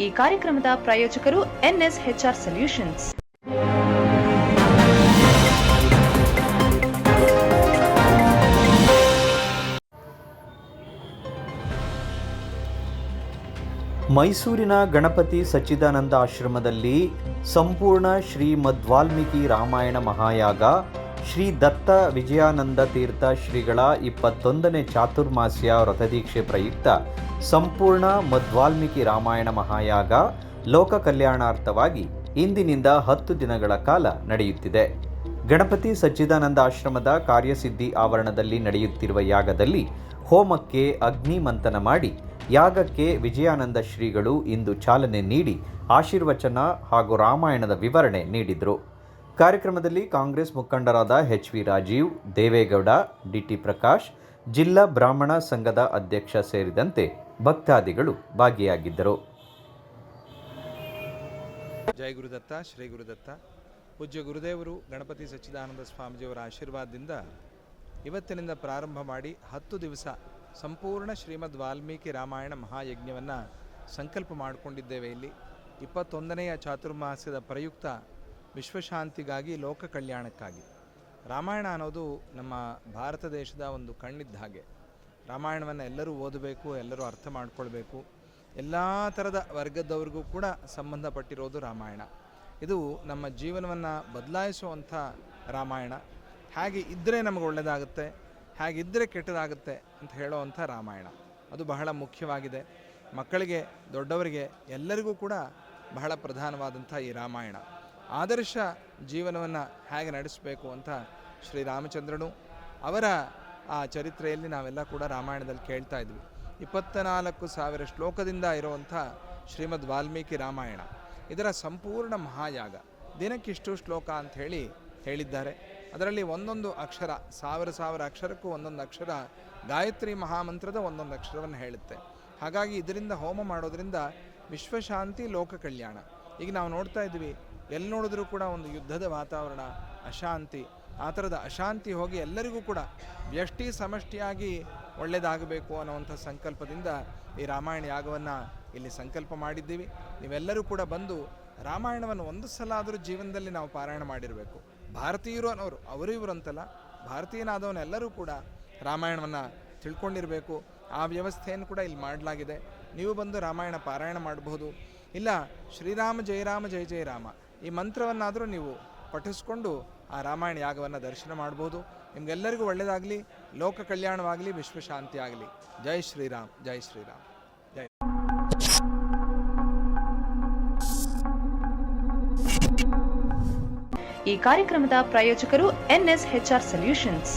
ಈ ಕಾರ್ಯಕ್ರಮದ ಪ್ರಾಯೋಜಕರು ಎನ್ಎಸ್ಎಚ್ಆರ್ ಸೊಲ್ಯೂಷನ್ಸ್. ಮೈಸೂರಿನ ಗಣಪತಿ ಸಚ್ಚಿದಾನಂದ ಆಶ್ರಮದಲ್ಲಿ ಸಂಪೂರ್ಣ ಶ್ರೀ ಮದ್ವಾಲ್ಮೀಕಿ ರಾಮಾಯಣ ಮಹಾಯಾಗ ಶ್ರೀ ದತ್ತ ವಿಜಯಾನಂದ ತೀರ್ಥ ಶ್ರೀಗಳ ಇಪ್ಪತ್ತೊಂದನೇ ಚಾತುರ್ಮಾಸ್ಯ ವ್ರತದೀಕ್ಷೆ ಪ್ರಯುಕ್ತ ಸಂಪೂರ್ಣ ಮಧ್ವಾಲ್ಮೀಕಿ ರಾಮಾಯಣ ಮಹಾಯಾಗ ಲೋಕ ಕಲ್ಯಾಣಾರ್ಥವಾಗಿ ಇಂದಿನಿಂದ ಹತ್ತು ದಿನಗಳ ಕಾಲ ನಡೆಯುತ್ತಿದೆ. ಗಣಪತಿ ಸಚ್ಚಿದಾನಂದ ಆಶ್ರಮದ ಕಾರ್ಯಸಿದ್ಧಿ ಆವರಣದಲ್ಲಿ ನಡೆಯುತ್ತಿರುವ ಯಾಗದಲ್ಲಿ ಹೋಮಕ್ಕೆ ಅಗ್ನಿ ಮಂಥನ ಮಾಡಿ ಯಾಗಕ್ಕೆ ವಿಜಯಾನಂದ ಶ್ರೀಗಳು ಇಂದು ಚಾಲನೆ ನೀಡಿ ಆಶೀರ್ವಚನ ಹಾಗೂ ರಾಮಾಯಣದ ವಿವರಣೆ ನೀಡಿದರು. ಕಾರ್ಯಕ್ರಮದಲ್ಲಿ ಕಾಂಗ್ರೆಸ್ ಮುಖಂಡರಾದ H V Rajeev, Devegowda DT Prakash, ಜಿಲ್ಲಾ ಬ್ರಾಹ್ಮಣ ಸಂಘದ ಅಧ್ಯಕ್ಷ ಸೇರಿದಂತೆ ಭಕ್ತಾದಿಗಳು ಭಾಗಿಯಾಗಿದ್ದರು. ಜೈ ಗುರುದತ್ತ, ಶ್ರೀ ಗುರುದತ್ತ. ಪೂಜ್ಯ ಗುರುದೇವರು ಗಣಪತಿ ಸಚ್ಚಿದಾನಂದ ಸ್ವಾಮೀಜಿಯವರ ಆಶೀರ್ವಾದದಿಂದ ಇವತ್ತಿನಿಂದ ಪ್ರಾರಂಭ ಮಾಡಿ ಹತ್ತು ದಿವಸ ಸಂಪೂರ್ಣ ಶ್ರೀಮದ್ ವಾಲ್ಮೀಕಿ ರಾಮಾಯಣ ಮಹಾಯಜ್ಞವನ್ನು ಸಂಕಲ್ಪ ಮಾಡಿಕೊಂಡಿದ್ದೇವೆ ಇಲ್ಲಿ. ಇಪ್ಪತ್ತೊಂದನೆಯ ಚಾತುರ್ಮಾಸ್ಯದ ಪ್ರಯುಕ್ತ ವಿಶ್ವಶಾಂತಿಗಾಗಿ ಲೋಕ ಕಲ್ಯಾಣಕ್ಕಾಗಿ. ರಾಮಾಯಣ ಅನ್ನೋದು ನಮ್ಮ ಭಾರತ ದೇಶದ ಒಂದು ಕಣ್ಣಿದ್ದ ಹಾಗೆ. ರಾಮಾಯಣವನ್ನು ಎಲ್ಲರೂ ಓದಬೇಕು, ಎಲ್ಲರೂ ಅರ್ಥ ಮಾಡಿಕೊಳ್ಬೇಕು. ಎಲ್ಲ ಥರದ ವರ್ಗದವ್ರಿಗೂ ಕೂಡ ಸಂಬಂಧಪಟ್ಟಿರೋದು ರಾಮಾಯಣ. ಇದು ನಮ್ಮ ಜೀವನವನ್ನು ಬದಲಾಯಿಸುವಂಥ ರಾಮಾಯಣ. ಹಾಗೆ ಇದ್ದರೆ ನಮಗೆ ಒಳ್ಳೆಯದಾಗುತ್ತೆ ಹಾಗಿದ್ದರೆ ಕೆಟ್ಟದಾಗುತ್ತೆ ಅಂತ ಹೇಳೋವಂಥ ರಾಮಾಯಣ. ಅದು ಬಹಳ ಮುಖ್ಯವಾಗಿದೆ. ಮಕ್ಕಳಿಗೆ, ದೊಡ್ಡವರಿಗೆ ಎಲ್ಲರಿಗೂ ಕೂಡ ಬಹಳ ಪ್ರಧಾನವಾದಂಥ ಈ ರಾಮಾಯಣ. ಆದರ್ಶ ಜೀವನವನ್ನು ಹೇಗೆ ನಡೆಸಬೇಕು ಅಂತ ಶ್ರೀರಾಮಚಂದ್ರನು ಅವರ ಆ ಚರಿತ್ರೆಯಲ್ಲಿ ನಾವೆಲ್ಲ ಕೂಡ ರಾಮಾಯಣದಲ್ಲಿ ಕೇಳ್ತಾ ಇದ್ವಿ. ಇಪ್ಪತ್ತ ನಾಲ್ಕು ಸಾವಿರ ಶ್ಲೋಕದಿಂದ ಇರುವಂಥ ಶ್ರೀಮದ್ ವಾಲ್ಮೀಕಿ ರಾಮಾಯಣ. ಇದರ ಸಂಪೂರ್ಣ ಮಹಾಯಾಗ. ದಿನಕ್ಕಿಷ್ಟು ಶ್ಲೋಕ ಅಂತ ಹೇಳಿ ಹೇಳಿದ್ದಾರೆ. ಅದರಲ್ಲಿ ಒಂದೊಂದು ಅಕ್ಷರ, ಸಾವಿರ ಸಾವಿರ ಅಕ್ಷರಕ್ಕೂ ಒಂದೊಂದು ಅಕ್ಷರ, ಗಾಯತ್ರಿ ಮಹಾಮಂತ್ರದ ಒಂದೊಂದು ಅಕ್ಷರವನ್ನು ಹೇಳುತ್ತೆ. ಹಾಗಾಗಿ ಇದರಿಂದ ಹೋಮ ಮಾಡೋದರಿಂದ ವಿಶ್ವಶಾಂತಿ ಲೋಕ ಕಲ್ಯಾಣ ಈಗ ನಾವು ನೋಡ್ತಾ ಇದ್ವಿ ಎಲ್ಲಿ ನೋಡಿದ್ರೂ ಕೂಡ ಒಂದು ಯುದ್ಧದ ವಾತಾವರಣ, ಅಶಾಂತಿ, ಆ ಥರದ ಅಶಾಂತಿ ಹೋಗಿ ಎಲ್ಲರಿಗೂ ಕೂಡ ವ್ಯಷ್ಟಿ ಸಮಷ್ಟಿಯಾಗಿ ಒಳ್ಳೆಯದಾಗಬೇಕು ಅನ್ನುವಂಥ ಸಂಕಲ್ಪದಿಂದ ಈ ರಾಮಾಯಣ ಯಾಗವನ್ನು ಇಲ್ಲಿ ಸಂಕಲ್ಪ ಮಾಡಿದ್ದೀವಿ. ನೀವೆಲ್ಲರೂ ಕೂಡ ಬಂದು ರಾಮಾಯಣವನ್ನು ಒಂದು ಸಲ ಆದರೂ ಜೀವನದಲ್ಲಿ ನಾವು ಪಾರಾಯಣ ಮಾಡಿರಬೇಕು. ಭಾರತೀಯರು ಅನ್ನೋರು, ಅವರು ಇವರು ಅಂತಲ್ಲ. ಭಾರತೀಯನಾದವನೆಲ್ಲರೂ ಕೂಡ ರಾಮಾಯಣವನ್ನು ತಿಳ್ಕೊಂಡಿರಬೇಕು. ಆ ವ್ಯವಸ್ಥೆಯನ್ನು ಕೂಡ ಇಲ್ಲಿ ಮಾಡಲಾಗಿದೆ. ನೀವು ಬಂದು ರಾಮಾಯಣ ಪಾರಾಯಣ ಮಾಡಬಹುದು ಇಲ್ಲ, ಶ್ರೀರಾಮ ಜಯರಾಮ ಜಯ ಜಯ ರಾಮ. ಈ ಮಂತ್ರವನ್ನಾದರೂ ನೀವು ಪಠಿಸ್ಕೊಂಡು ಆ ರಾಮಾಯಣ ಯಾಗವನ್ನು ದರ್ಶನ ಮಾಡ್ಬೋದು. ನಿಮಗೆಲ್ಲರಿಗೂ ಒಳ್ಳೆಯದಾಗಲಿ ಲೋಕ ಕಲ್ಯಾಣವಾಗಲಿ ವಿಶ್ವಶಾಂತಿ ಆಗಲಿ ಜೈ ಶ್ರೀರಾಮ್ ಜೈ ಶ್ರೀರಾಮ್. ಜೈ ಈ ಕಾರ್ಯಕ್ರಮದ ಪ್ರಾಯೋಜಕರು ಎನ್ಎಸ್ಎಚ್ಆರ್ ಸೊಲ್ಯೂಷನ್ಸ್.